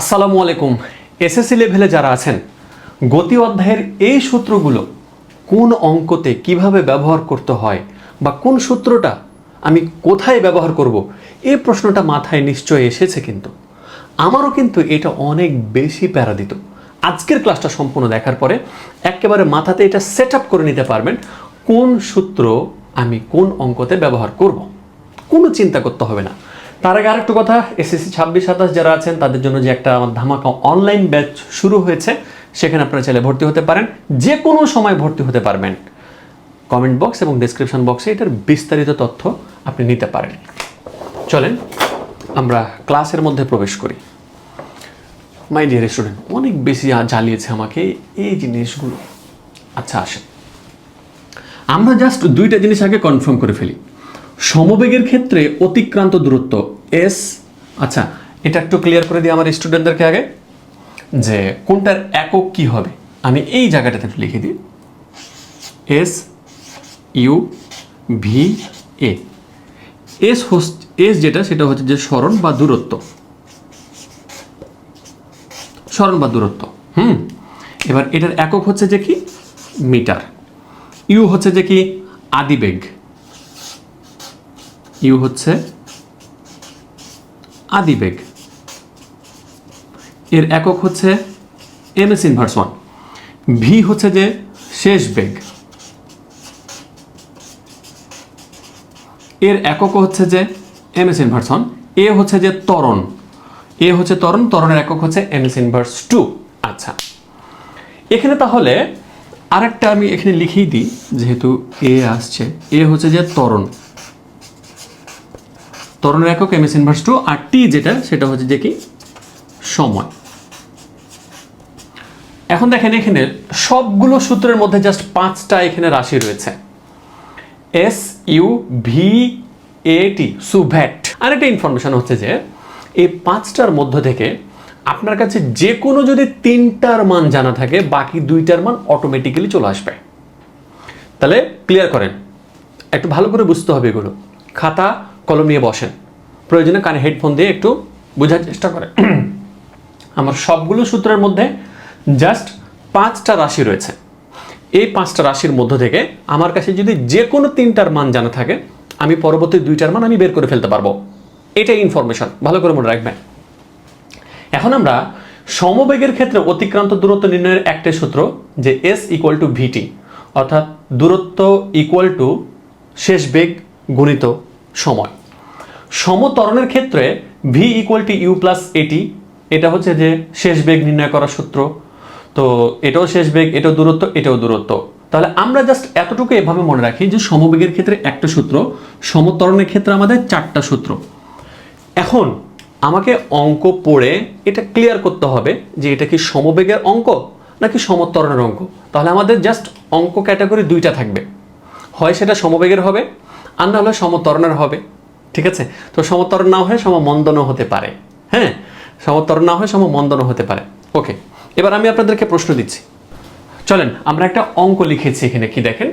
আসসালামু আলাইকুম। এসএসসি লেভেলে যারা আছেন, গতি অধ্যায়ের এই সূত্রগুলো কোন অঙ্কতে কীভাবে ব্যবহার করতে হয় বা কোন সূত্রটা আমি কোথায় ব্যবহার করব এই প্রশ্নটা মাথায় নিশ্চয় এসেছে কিন্তু। আমারও কিন্তু এটা অনেক বেশি প্যারা দিত আজকের ক্লাসটা সম্পূর্ণ দেখার পরে একেবারে মাথাতে এটা সেট আপ করে নিতে পারবেন, কোন সূত্র আমি কোন অঙ্কতে ব্যবহার করব। কোনো চিন্তা করতে হবে না। তার আগে আরেকটু কথা এসএসসি ছাব্বিশ, সাতাশ যারা আছেন, তাদের জন্য যে একটা আমার ধামাকা অনলাইন ব্যাচ শুরু হয়েছে, সেখানে আপনারা চাইলে ভর্তি হতে পারেন। যে কোনো সময় ভর্তি হতে পারবেন। কমেন্ট বক্স এবং ডিসক্রিপশন বক্সে এটার বিস্তারিত তথ্য আপনি নিতে পারেন। চলেন, আমরা ক্লাসের মধ্যে প্রবেশ করি। মাই ডিয়ার স্টুডেন্ট অনেক বেশি জ্বালিয়েছে আমাকে এই জিনিসগুলো। আচ্ছা আসেন। আমরা জাস্ট দুইটা জিনিস আগে কনফার্ম করে ফেলি। সমবেগের ক্ষেত্রে অতিক্রান্ত দূরত্ব এস আচ্ছা এটা একটু ক্লিয়ার করে দিই আমার স্টুডেন্টদেরকে আগে, যে কোনটার একক কি হবে? আমি এই জায়গাটাতে একটু লিখে দিই। S U V A S hose S যেটা, সেটা হচ্ছে যে স্মরণ বা দূরত্ব। স্মরণ বা দূরত্ব, হুম? এবার এটার একক হচ্ছে যে কি? মিটার। ইউ হচ্ছে যে কি? আদিবেগ। ইউ হচ্ছে আদিবেগ এর একক হচ্ছে M S inverse one. V হচ্ছে যে শেষ বেগ। এর একক হচ্ছে যে M S inverse one. A হচ্ছে যে ত্বরণ। এ হচ্ছে ত্বরণ, ত্বরণের একক হচ্ছে এম এস ইনভার্স টু। আচ্ছা। এখানে তাহলে আরেকটা আমি এখানে লিখেই দিই, যেহেতু এ আসছে। এ হচ্ছে যে ত্বরণ। ত্বরণের একক এম এস ইনভার্স টু আর টি যেটা, সেটা হচ্ছে যে কি? সময়। এখন দেখেন এখানে সবগুলো সূত্রের মধ্যে জাস্ট পাঁচটা এখানে রাশি রয়েছে। S U V A T suvat আরেকটা ইনফরমেশন হচ্ছে যে, এই পাঁচটার মধ্য থেকে আপনার কাছে যে কোনো যদি তিনটার মান জানা থাকে, বাকি দুইটার মান অটোমেটিক্যালি চলে আসবে। তাহলে ক্লিয়ার করেন। একটু ভালো করে বুঝতে হবে এগুলো। খাতা কলম নিয়ে বসেন। প্রয়োজনে কানে হেডফোন দিয়ে একটু বোঝার চেষ্টা করেন। আমার সবগুলো সূত্রের মধ্যে জাস্ট পাঁচটা রাশি রয়েছে। এই পাঁচটা রাশির মধ্য থেকে আমার কাছে যদি যে কোনো তিনটার মান জানা থাকে, আমি পরবর্তী দুইটার মান আমি বের করে ফেলতে পারব। এটাই ইনফরমেশন ভালো করে মনে রাখবেন। এখন আমরা সমবেগের ক্ষেত্রে অতিক্রান্ত দূরত্ব নির্ণয়ের একটাই সূত্র যে এস ইকুয়াল টু ভিটি অর্থাৎ দূরত্ব ইকুয়াল টু শেষ বেগ গুণিত সময়। সমতরণের ক্ষেত্রে V equal to U plus AT এটা হচ্ছে যে শেষ বেগ নির্ণয় করার সূত্র। তো এটাও শেষ বেগ, এটাও দূরত্ব এটাও দূরত্ব। তাহলে আমরা জাস্ট এতটুকু এভাবে মনে রাখি যে সমবেগের ক্ষেত্রে একটা সূত্র, সমতরণের ক্ষেত্রে আমাদের চারটা সূত্র। এখন আমাকে অঙ্ক পড়ে এটা ক্লিয়ার করতে হবে যে এটা কি সমবেগের অঙ্ক নাকি সমতরণের অঙ্ক। তাহলে আমাদের জাস্ট অঙ্ক ক্যাটাগরি দুইটা থাকবে। হয় সেটা সমবেগের হবে আর না হলে সমতরণের হবে, ঠিক আছে? তো সমতরণ না হয়ে সমমন্দনও হতে পারে হ্যাঁ? সমতরণ না হয়ে সমমন্দনও হতে পারে। ওকে, এবার আমি আপনাদেরকে প্রশ্ন দিচ্ছি। চলেন, আমরা একটা অঙ্ক লিখেছি এখানে, কি দেখেন?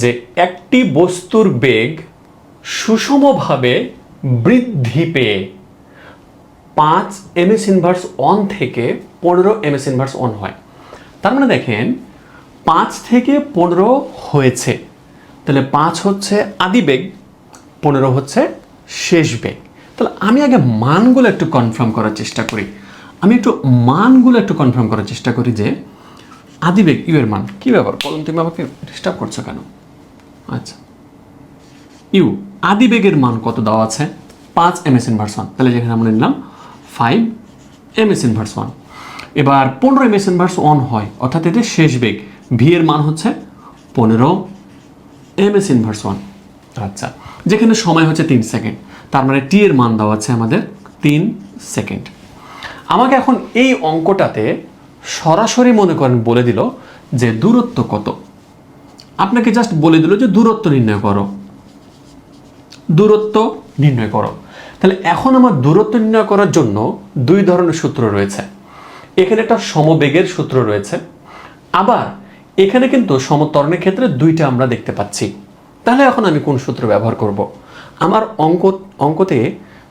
যে একটি বস্তুর বেগ সুষমভাবে বৃদ্ধি পেয়ে পাঁচ এমএস ইনভার্স অন থেকে পনেরো এমএস ইনভার্স অন হয়। তার মানে দেখেন, পাঁচ থেকে পনেরো হয়েছে। তাহলে পাঁচ হচ্ছে আদি বেগ, পনেরো হচ্ছে শেষ বেগ। তাহলে আমি আগে মানগুলো একটু কনফার্ম করার চেষ্টা করি। আমি একটু মানগুলো একটু কনফার্ম করার চেষ্টা করি যে আদিবেগ ইউ এর মান কী ব্যাপার? কলম তুমি আমাকে ডিস্টার্ব করছ কেন? আচ্ছা। ইউ আদিবেগের মান কত দেওয়া আছে? পাঁচ এম এস ইনভার্স ওয়ান তাহলে যেখানে আমরা নিলাম five M S inverse one এবার পনেরো এম এস ইনভার্স ওয়ান হয়, অর্থাৎ এতে শেষ বেগ। ভি এর মান হচ্ছে পনেরো এম এস ইনভার্স ওয়ান আচ্ছা যেখানে সময় হচ্ছে তিন সেকেন্ড তার মানে টি এর মান দেওয়া আছে আমাদের তিন সেকেন্ড আমাকে এখন এই অঙ্কটাতে সরাসরি মনে করেন বলে দিল যে দূরত্ব কত। আপনাকে জাস্ট বলে দিল যে দূরত্ব নির্ণয় করো। দূরত্ব নির্ণয় করো। তাহলে এখন আমার দূরত্ব নির্ণয় করার জন্য দুই ধরনের সূত্র রয়েছে। এখানে একটা সমবেগের সূত্র রয়েছে। আবার এখানে কিন্তু সমতরণের ক্ষেত্রে দুইটা আমরা দেখতে পাচ্ছি। তাহলে এখন আমি কোন সূত্র ব্যবহার করব? আমার অঙ্ক, অঙ্কতে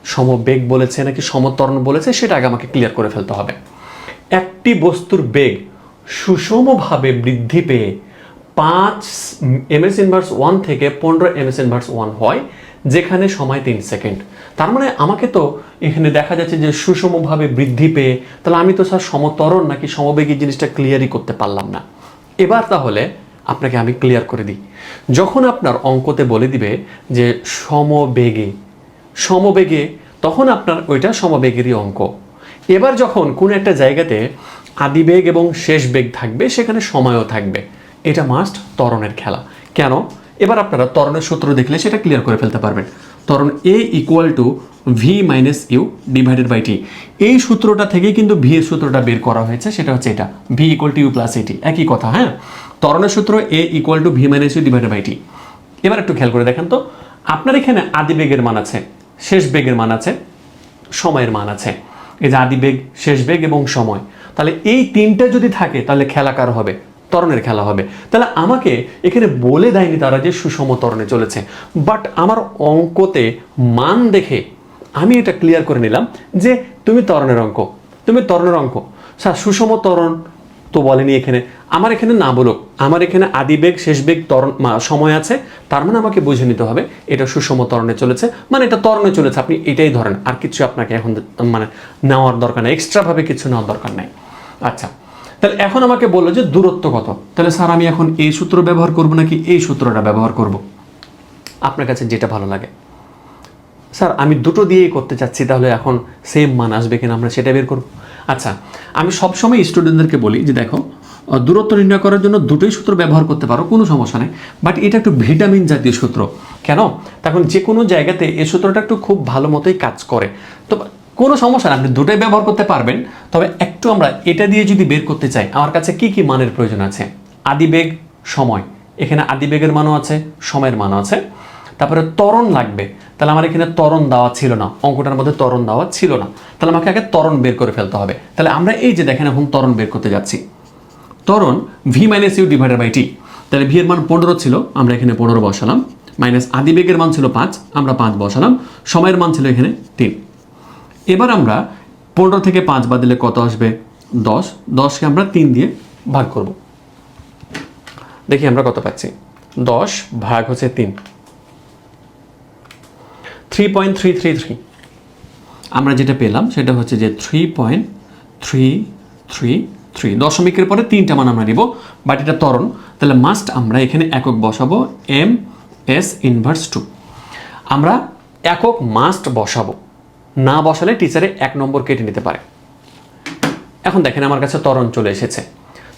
সমবেগ বলেছে নাকি সমতরণ বলেছে সেটা আগে আমাকে ক্লিয়ার করে ফেলতে হবে। একটি বস্তুর বেগ সুষমভাবে বৃদ্ধি পেয়ে পাঁচ এম এস ইনভার্স ওয়ান থেকে পনেরো এম এস ইনভার্স ওয়ান হয়, যেখানে সময় তিন সেকেন্ড। তার মানে আমাকে তো এখানে দেখা যাচ্ছে যে সুষমভাবে বৃদ্ধি পেয়ে, তাহলে আমি তো স্যার সমতরণ নাকি সমবেগী জিনিসটা ক্লিয়ারই করতে পারলাম না। এবার তাহলে আপনাকে আমি ক্লিয়ার করে দিই। যখন আপনার অঙ্কতে বলে দিবে যে সমবেগে সমবেগে, তখন আপনার ওইটা সমবেগেরই অঙ্ক। এবার যখন কোনো একটা জায়গাতে আদিবেগ এবং শেষ বেগ থাকবে, সেখানে সময়ও থাকবে। এটা মাস্ট ত্বরণের খেলা। কেন? এবার আপনারা ত্বরণের সূত্র দেখলে সেটা ক্লিয়ার করে ফেলতে পারবেন। ত্বরণ A equal to V minus U divided by T এই সূত্রটা থেকে কিন্তু ভি এর সূত্রটা বের করা হয়েছে, সেটা হচ্ছে এটা। V equal to U plus AT একই কথা হ্যাঁ? ত্বরণের সূত্র A equal to V minus U divided by T এবার একটু খেয়াল করে দেখেন তো। আপনার এখানে আদি বেগের মান আছে, শেষ বেগের মান আছে, সময়ের মান আছে। এই যে আদি বেগ, শেষ বেগ এবং সময়। তাহলে এই তিনটা যদি থাকে, তাহলে খেলাকার হবে। ত্বরণের খেলা হবে। তাহলে আমাকে এখানে বলে দেয়নি তারা যে সুষম ত্বরণে চলেছে। বাট আমার অঙ্কতে মান দেখে আমি এটা ক্লিয়ার করে নিলাম যে তুমি ত্বরণের অঙ্ক, তুমি ত্বরণের অঙ্ক। স্যার, সুষম ত্বরণ তো বলেনি এখানে। আমার এখানে না বলুক, আমার এখানে আদি বেগ, শেষ বেগ তরণ সময় আছে। তার মানে আমাকে বুঝে নিতে হবে, এটা সুষম তরণে চলেছে। মানে এটা তরণে চলেছে, আপনি এটাই ধরেন। আর কিছু আপনাকে এখন মানে নেওয়ার দরকার নেই এক্সট্রাভাবে কিছু নেওয়ার দরকার নেই। আচ্ছা। তাহলে এখন আমাকে বলল যে দূরত্ব কত? তাহলে স্যার, আমি এখন এই সূত্র ব্যবহার করব নাকি এই সূত্রটা ব্যবহার করব? আপনার কাছে যেটা ভালো লাগে। স্যার, আমি দুটো দিয়েই করতে চাচ্ছি, তাহলে এখন সেম মান আসবে কিনা আমরা সেটা বের করব। আচ্ছা আমি সবসময় স্টুডেন্টদেরকে বলি যে দেখো দূরত্ব নির্ণয় করার জন্য দুটোই সূত্র ব্যবহার করতে পারো, কোনো সমস্যা নেই। বাট এটা একটু ভিটামিন জাতীয় সূত্র। কেন? তখন যে কোনো জায়গাতে এই সূত্রটা একটু খুব ভালো মতোই কাজ করে। তো কোনো সমস্যা না, আপনি দুটোই ব্যবহার করতে পারবেন। তবে একটু আমরা এটা দিয়ে যদি বের করতে চাই, আমার কাছে কি কি মানের প্রয়োজন আছে? আদিবেগ সময়। এখানে আদিবেগের মানও আছে, সময়ের মানও আছে। তারপরে ত্বরণ লাগবে। তাহলে আমার এখানে ত্বরণ দেওয়া ছিল না। অঙ্কটার মধ্যে তরণ দেওয়া ছিল না। তাহলে আমাকে আগে তরণ বের করে ফেলতে হবে। তাহলে আমরা এই যে দেখেন এখন তরণ বের করতে যাচ্ছি। তরণ V minus U divided by T তাহলে ভি এর মান পনেরো ছিল, আমরা এখানে পনেরো বসালাম। মাইনাস আদিবেগের মান ছিল পাঁচ, আমরা পাঁচ বসালাম। সময়ের মান ছিল এখানে তিন। এবার আমরা পনেরো থেকে পাঁচ বাদ দিলে কত আসবে? দশ। দশকে আমরা তিন দিয়ে ভাগ করব। দেখি আমরা কত পাচ্ছি। দশ ভাগ হচ্ছে তিন। Three point three three three আমরা যেটা পেলাম সেটা হচ্ছে যে three point three three three দশমিকের পরে তিনটা মান আমরা নিব, বাট এটা ত্বরণ। তাহলে মাস্ট আমরা এখানে একক বসাবো এম এস ইনভার্স টু আমরা একক মাস্ট বসাবো। না বসালে টিচারে এক নম্বর কেটে নিতে পারে। এখন দেখেন আমার কাছে তরণ চলে এসেছে।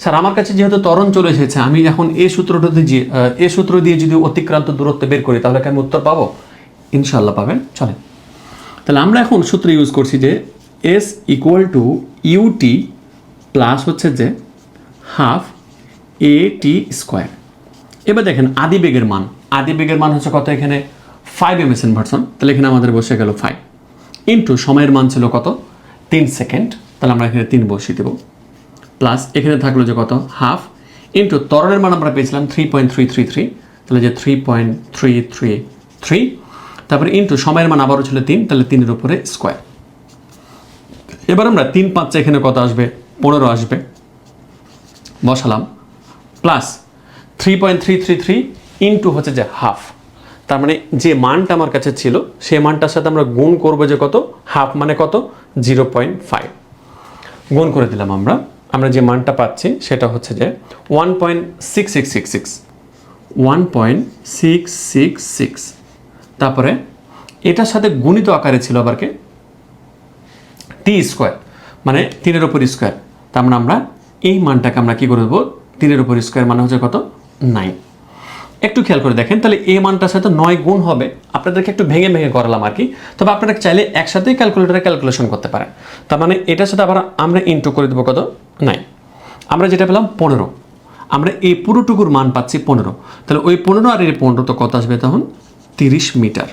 স্যার, আমার কাছে যেহেতু ত্বরণ চলে এসেছে, আমি এখন এ সূত্রটাতে যে এই সূত্র দিয়ে যদি অতিক্রান্ত দূরত্ব বের করি, তাহলে কি আমি উত্তর পাবো? ইনশাল্লাহ পাবেন। চলেন। তাহলে আমরা এখন সূত্র ইউজ করছি যে S equal to UT plus হচ্ছে যে হাফ এ টি স্কোয়ার এবার দেখেন আদি বেগের মান। আদি বেগের মান হচ্ছে কত এখানে? ফাইভ এম এস ইনভার্সন তাহলে এখানে আমাদের বসে গেল ফাইভ ইন্টু সময়ের মান ছিল কত? তিন সেকেন্ড। তাহলে আমরা এখানে তিন বসিয়ে দেবো। প্লাস এখানে থাকল যে কত? হাফ ইন্টু ত্বরণের মান আমরা পেয়েছিলাম three point three three three তাহলে যে three point three three three তারপরে ইন্টু সময়ের মান আবারও ছিল তিন, তাহলে তিনের উপরে স্কোয়ার এবার আমরা তিন পাঁচটা এখানে কত আসবে? পনেরো আসবে। বসালাম। Plus three point three three three into হচ্ছে যে হাফ তার মানে যে মানটা আমার কাছে ছিল সেই মানটার সাথে আমরা গুণ করব যে কত? হাফ মানে কত? Zero point five. গুণ করে দিলাম আমরা। আমরা যে মানটা পাচ্ছি, সেটা হচ্ছে যে one point six six six six. One point six six six. তারপরে এটার সাথে গুণিত আকারে ছিল আবার কে? টি স্কোয়ার। মানে তিনের উপর স্কোয়ার। তার মানে আমরা এই মানটাকে আমরা কি করে দেবো? তিনের উপর স্কোয়ার মানে হচ্ছে কত? নাইন। একটু খেয়াল করে দেখেন, তাহলে এই মানটার সাথে নয় গুণ হবে। আপনাদেরকে একটু ভেঙে ভেঙে করালাম আর কি। তবে আপনারা চাইলে একসাথেই ক্যালকুলেটারে ক্যালকুলেশন করতে পারেন। তার মানে এটার সাথে আবার আমরা ইন্টু করে দেবো কত? নাই। আমরা যেটা পেলাম পনেরো। আমরা এই পুরোটুকুর মান পাচ্ছি পনেরো। তাহলে ওই পনেরো আর এই পনেরো তো কত আসবে তখন? তিরিশ মিটার।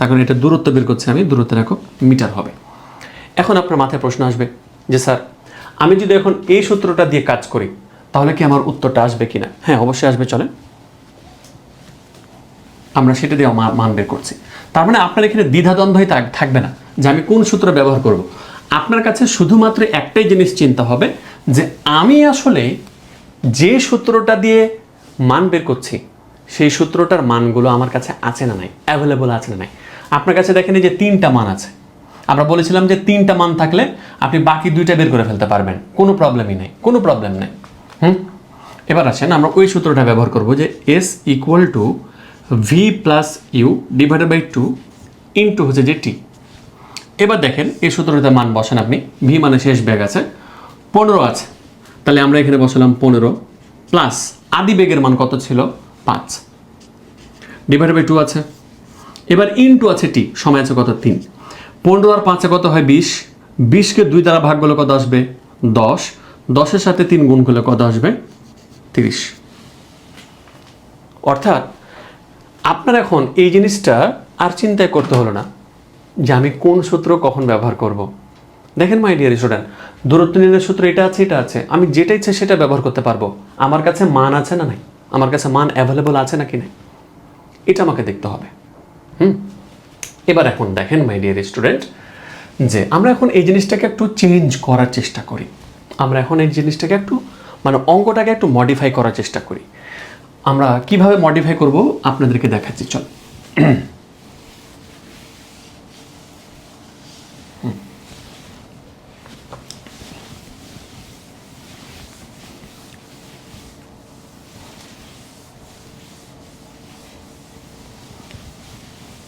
তখন এটা দূরত্ব বের করছি আমি দূরত্বের একক মিটার হবে। এখন আপনার মাথায় প্রশ্ন আসবে যে, স্যার, আমি যদি এখন এই সূত্রটা দিয়ে কাজ করি, তাহলে কি আমার উত্তরটা আসবে কিনা? হ্যাঁ অবশ্যই আসবে, চলেন। আমরা সেটা দিয়ে মান বের করছি। তার মানে আপনার এখানে দ্বিধাদ্বন্দ্বই থাক- থাকবে না যে আমি কোন সূত্র ব্যবহার করব। আপনার কাছে শুধুমাত্র একটাই জিনিস চিন্তা হবে যে আমি আসলে যে সূত্রটা দিয়ে মান বের করছি, সেই সূত্রটার মানগুলো আমার কাছে আছে না নাই অ্যাভেলেবল আছে না নাই। আপনার কাছে দেখেন যে তিনটা মান আছে। আমরা বলেছিলাম যে তিনটা মান থাকলে আপনি বাকি দুইটা বের করে ফেলতে পারবেন। কোনো প্রবলেমই নেই, কোনো প্রবলেম নেই। হুম? এবার আসেন, আমরা ওই সূত্রটা ব্যবহার করব যে S equal to V plus U divided by two into হচ্ছে যে টি এবার দেখেন এই সূত্রটাতে মান বসান আপনি। ভি মানে শেষ ব্যাগ আছে, পনেরো আছে। তাহলে আমরা এখানে বসালাম পনেরো প্লাস আদি বেগের মান কত ছিল? পাঁচ। ডিভাইডেড বাই টু আছে। এবার ইনটু আছে টি সময় আছে কত? তিন। পনেরো আর পাঁচে কত হয়? বিশ। বিশকে দুই দ্বারা ভাগ করলে কত আসবে? দশ। দশের সাথে তিন গুণ করলে কত আসবে? তিরিশ। অর্থাৎ আপনার এখন এই জিনিসটা আর চিন্তায় করতে হলো না যে আমি কোন সূত্র কখন ব্যবহার করব। দেখেন মাই ডিয়ার স্টুডেন্ট দূরত্ব নির্ণয়ের সূত্র এটা আছে এটা আছে। আমি যেটা ইচ্ছে সেটা ব্যবহার করতে পারব। আমার কাছে মান আছে না নাই? আমার কাছে মান অ্যাভেলেবল আছে নাকি নাই? এটা আমাকে দেখতে হবে। হুম? এবার এখন দেখেন মাই ডিয়ার স্টুডেন্ট যে আমরা এখন এই জিনিসটাকে একটু চেঞ্জ করার চেষ্টা করি। আমরা এখন এই জিনিসটাকে একটু মানে অঙ্কটাকে একটু মডিফাই করার চেষ্টা করি। আমরা কীভাবে মডিফাই করব আপনাদেরকে দেখাচ্ছি চল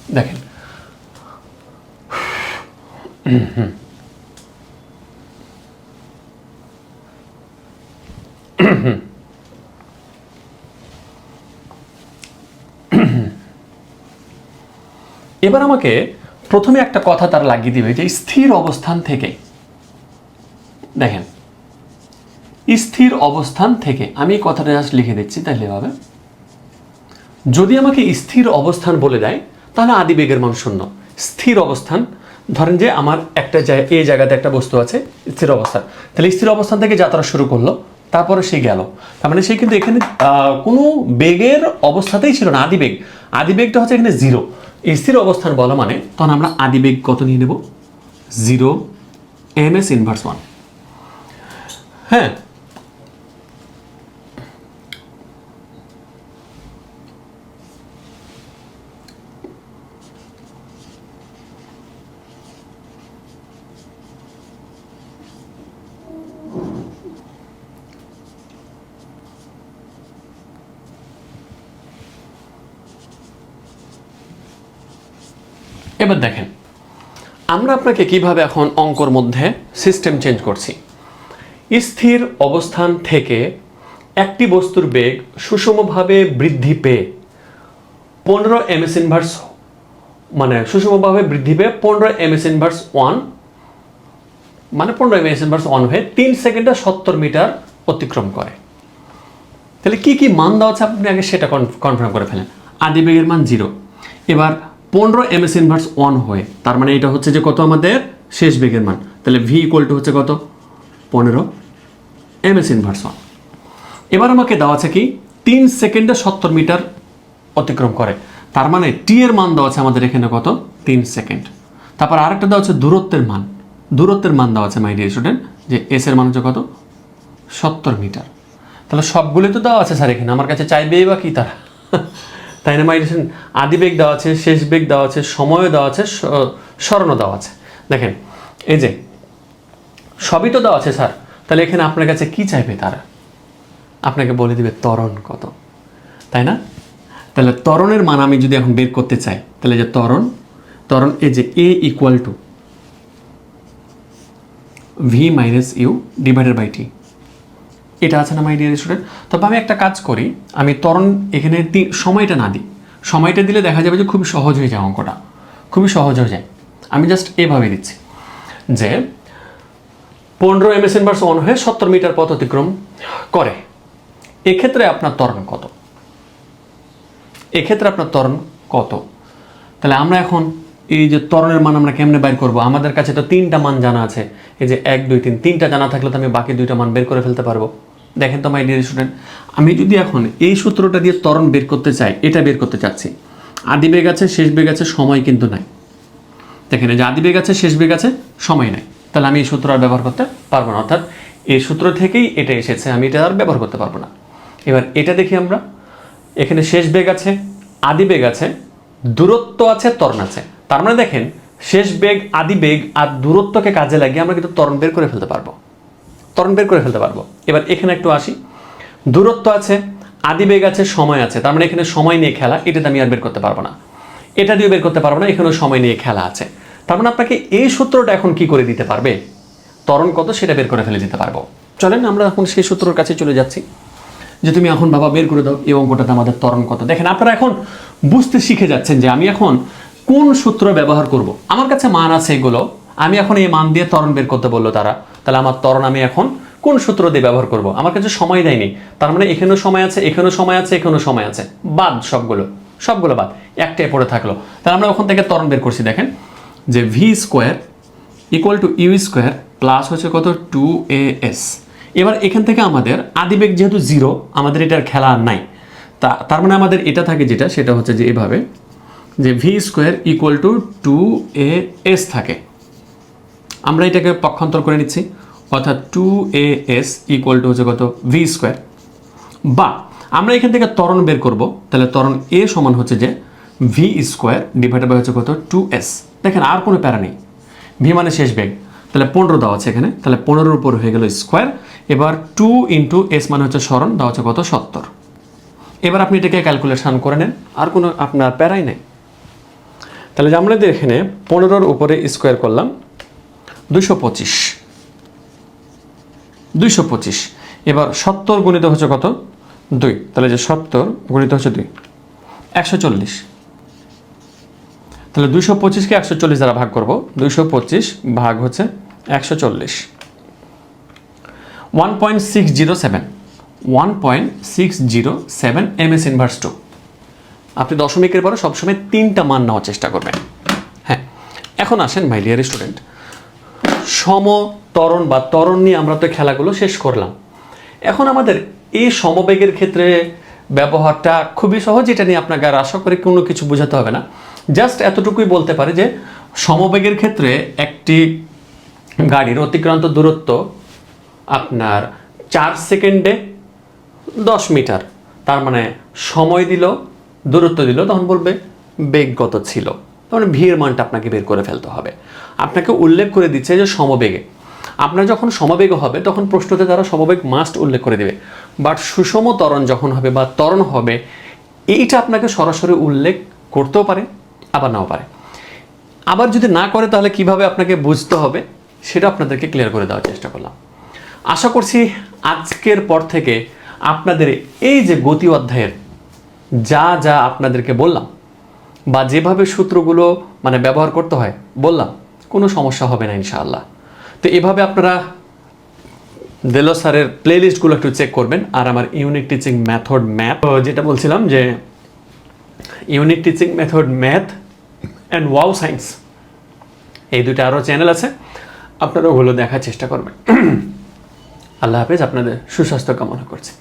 দেখেন হুম। এবার আমাকে প্রথমে একটা কথা তার লাগিয়ে দিবে যে স্থির অবস্থান থেকে। দেখেন, স্থির অবস্থান থেকে, আমি কথাটা জাস্ট লিখে দিচ্ছি, তাহলে এভাবে যদি আমাকে স্থির অবস্থান বলে দেয়, তাহলে আদিবেগের মান শূন্য। স্থির অবস্থান, ধরেন যে আমার একটা জায়গা এই জায়গাতে একটা বস্তু আছে, স্থির অবস্থান। তাহলে স্থির অবস্থান থেকে যাত্রা শুরু করল, তারপরে সে গেল। তার মানে সে কিন্তু এখানে কোনো বেগের অবস্থাতেই ছিল না আদিবেগ আদিবেগটা হচ্ছে এখানে জিরো স্থির অবস্থান বলা মানে তখন আমরা আদিবেগ কত নিয়ে নেব? Zero, M S inverse one. হ্যাঁ এবার দেখেন, আমরা আপনাকে কীভাবে এখন অঙ্কর মধ্যে সিস্টেম চেঞ্জ করছি? স্থির অবস্থান থেকে একটি বস্তুর বেগ সুষমভাবে বৃদ্ধি পেয়ে পনেরো এম এস ইনভার্স মানে সুষমভাবে বৃদ্ধি পেয়ে পনেরো এম এস ইনভার্স ওয়ান মানে পনেরো এম এস ইনভার্স ওয়ান হয়ে তিন সেকেন্ডে সত্তর মিটার অতিক্রম করে। তাহলে কি কি মান দেওয়া আছে আপনি আগে সেটা কনফার্ম করে ফেলেন। আদি বেগের মান জিরো এবার পনেরো এম এস ইনভার্স ওয়ান হয়ে। তার মানে এটা হচ্ছে যে কত আমাদের? শেষ বেগের মান। তাহলে ভি ইকুয়াল টু হচ্ছে কত? পনেরো এম এস ইনভার্স ওয়ান এবার আমাকে দেওয়া আছে কি? তিন সেকেন্ডে সত্তর মিটার অতিক্রম করে। তার মানে টি এর মান দেওয়া আছে আমাদের এখানে কত? তিন সেকেন্ড। তারপর আরেকটা দেওয়া আছে দূরত্বের মান। দূরত্বের মান দেওয়া আছে মাই ডিয়ার স্টুডেন্ট যে এস এর মান হচ্ছে কত? সত্তর মিটার। তাহলে সবগুলো তো দেওয়া আছে স্যার এখানে। আমার কাছে চাইবেই বা কি তারা? তাই না, মাইগ্রেশন? আদি বেগ দেওয়া আছে, শেষ বেগ দেওয়া আছে সময়ও দেওয়া আছে স্মরণও দেওয়া আছে। দেখেন, এই যে, সবই তো দেওয়া আছে, স্যার। তাহলে এখানে আপনার কাছে কি চাইবে তারা? আপনাকে বলে দিবে তরণ কত? তাই না? তাহলে তরণের মান আমি যদি এখন বের করতে চাই, তাহলে যে তরণ তরণ এই যে A equal to V minus U divided by T এটা আছে না মাই ডিয়ার স্টুডেন্ট তবে আমি একটা কাজ করি, আমি ত্বরণ এখানে সময়টা না দিই। সময়টা দিলে দেখা যাবে যে খুবই সহজ হয়ে যায় অঙ্কটা। খুবই সহজ হয়ে যায়। আমি জাস্ট এভাবে দিচ্ছি যে পনেরো এম এস ইনভার্স ওয়ান হয়ে সত্তর মিটার পথ অতিক্রম করে। এক্ষেত্রে আপনার ত্বরণ কত? এক্ষেত্রে আপনার ত্বরণ কত? তাহলে আমরা এখন এই যে ত্বরণের মান আমরা কেমনে বের করব? আমাদের কাছে তো তিনটা মান জানা আছে। এই যে এক, দুই, তিন, তিনটা জানা থাকলে তো আমি বাকি দুইটা মান বের করে ফেলতে পারব। দেখেন তো মাই ডিয়ার স্টুডেন্ট আমি যদি এখন এই সূত্রটা দিয়ে ত্বরণ বের করতে চাই, এটা বের করতে চাচ্ছি। আদি বেগ আছে, শেষ বেগ আছে, সময় কিন্তু নাই। দেখেন যে আদি বেগ আছে, শেষ বেগ আছে, সময় নাই। তাহলে আমি এই সূত্র আর ব্যবহার করতে পারব না। অর্থাৎ এই সূত্র থেকেই এটা এসেছে, আমি এটা আর ব্যবহার করতে পারব না। এবার এটা দেখি আমরা। এখানে শেষ বেগ আছে, আদি বেগ আছে, দূরত্ব আছে, ত্বরণ আছে। তার মানে দেখেন, শেষ বেগ, আদি বেগ আর দূরত্বকে কাজে লাগিয়ে আমরা কিন্তু ত্বরণ বের করে ফেলতে পারব। ত্বরণ বের করে ফেলতে পারব। এবার এখানে একটু আসি। দূরত্ব আছে আদি বেগ আছে, সময় আছে। তার মানে এখানে সময় নিয়ে খেলা, এটাতে আমি আর বের করতে পারব না। এটা দিয়ে বের করতে পারব না, এখানেও সময় নিয়ে খেলা আছে। তার মানে আপনাকে এই সূত্রটা এখন কি করে দিতে পারবে? ত্বরণ কত সেটা বের করে ফেলে দিতে পারব। চলেন, আমরা এখন সেই সূত্রের কাছে চলে যাচ্ছি। যে তুমি এখন বাবা বের করে দাও, এই অঙ্কটাতে আমাদের ত্বরণ কত। দেখেন, আপনারা এখন বুঝতে শিখে যাচ্ছেন যে আমি এখন কোন সূত্র ব্যবহার করব। আমার কাছে মান আছে এগুলো। আমি এখন এই মান দিয়ে ত্বরণ বের করতে বলল তারা। তাহলে আমার ত্বরণ আমি এখন কোন সূত্র দিয়ে ব্যবহার করব? আমার কাছে সময় দেয়নি। তার মানে এখানেও সময় আছে, এখানেও সময় আছে, এখানেও সময় আছে। বাদ সবগুলো সবগুলো বাদ। একটাই পড়ে থাকল। তাহলে আমরা ওখান থেকে ত্বরণ বের করছি, দেখেন। যে V square equal to U square plus হচ্ছে কত? টু এ এস এবার এখান থেকে আমাদের আদিবেগ যেহেতু জিরো আমাদের এটার খেলা নাই। তা, তার মানে আমাদের এটা থাকে যেটা, সেটা হচ্ছে যে এভাবে, যে V square equal to two A S থাকে। আমরা এটাকে পক্ষান্তর করে নিচ্ছি, অর্থাৎ two A S equal to হচ্ছে কত? ভি স্কোয়ার বা আমরা এখান থেকে ত্বরণ বের করব, তাহলে ত্বরণ এ সমান হচ্ছে যে ভি স্কোয়ার ডিভাইডেড বাই হচ্ছে কত? টু এস দেখেন, আর কোনো প্যারা নেই। ভি মানে শেষ বেগ। তাহলে পনেরো দেওয়া আছে এখানে। তাহলে পনেরোর উপর হয়ে গেল স্কোয়ার এবার টু ইন্টু এস মানে হচ্ছে স্মরণ, দেওয়া হচ্ছে কত? সত্তর। এবার আপনি এটাকে ক্যালকুলেশন করে নেন। আর কোনো আপনার প্যারাই নেই। তাহলে আমরা এখানে পনেরোর উপরে স্কোয়ার করলাম। দুইশো পঁচিশ। দুইশো পঁচিশ। এবার সত্তর গুণিত হচ্ছে কত? দুই। তাহলে যে সত্তর গুণিত হচ্ছে দুই। একশো চল্লিশ। তাহলে দুইশো পঁচিশকে একশো চল্লিশ দ্বারা ভাগ করব। দুইশো পঁচিশ ভাগ হচ্ছে একশো চল্লিশ। One point six zero seven. One point six zero seven M S inverse two. আপনি দশমিকের পরে সবসময় তিনটা মান নেওয়ার চেষ্টা করবেন। হ্যাঁ। এখন আসেন মাই স্টুডেন্ট সম বা ত্বরণ নিয়ে আমরা তো খেলাগুলো শেষ করলাম। এখন আমাদের এই সমবেগের ক্ষেত্রে ব্যবহারটা খুবই সহজ, এটা নিয়ে আপনাকে আর আশা করে কোনো কিছু বোঝাতে হবে না। জাস্ট এতটুকুই বলতে পারে যে, সমবেগের ক্ষেত্রে একটি গাড়ির অতিক্রান্ত দূরত্ব আপনার চার সেকেন্ডে দশ মিটার। তার মানে সময় দিল, দূরত্ব দিল, তখন বলবে বেগ কত ছিল। তখন ভিড় মানটা আপনাকে বের করে ফেলতে হবে। আপনাকে উল্লেখ করে দিচ্ছে যে সমবেগে। আপনার যখন সমবেগ হবে, তখন প্রশ্নতে তারা সমবেগ মাস্ট উল্লেখ করে দেবে। বাট সুষম ত্বরণ যখন হবে বা ত্বরণ হবে, এইটা আপনাকে সরাসরি উল্লেখ করতেও পারে, আবার নাও পারে। আবার যদি না করে, তাহলে কীভাবে আপনাকে বুঝতে হবে, সেটা আপনাদেরকে ক্লিয়ার করে দেওয়ার চেষ্টা করলাম। আশা করছি আজকের পর থেকে আপনাদের এই যে গতি অধ্যায়ের যা যা আপনাদেরকে বললাম বা যেভাবে সূত্রগুলো মানে ব্যবহার করতে হয়, বললাম, কোনো সমস্যা হবে না ইনশাআল্লাহ। তো এভাবে আপনারা দেলো স্যারের প্লেলিস্টগুলো একটু চেক করবেন আর আমার ইউনিক টিচিং মেথড ম্যাথ যেটা বলছিলাম যে unique teaching method math and wow science এই দুটো আরও চ্যানেল আছে, আপনারা ওগুলো দেখার চেষ্টা করবেন। আল্লাহ হাফেজ, আপনাদের সুস্বাস্থ্য কামনা করছি।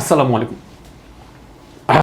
আসসালামু আলাইকুম।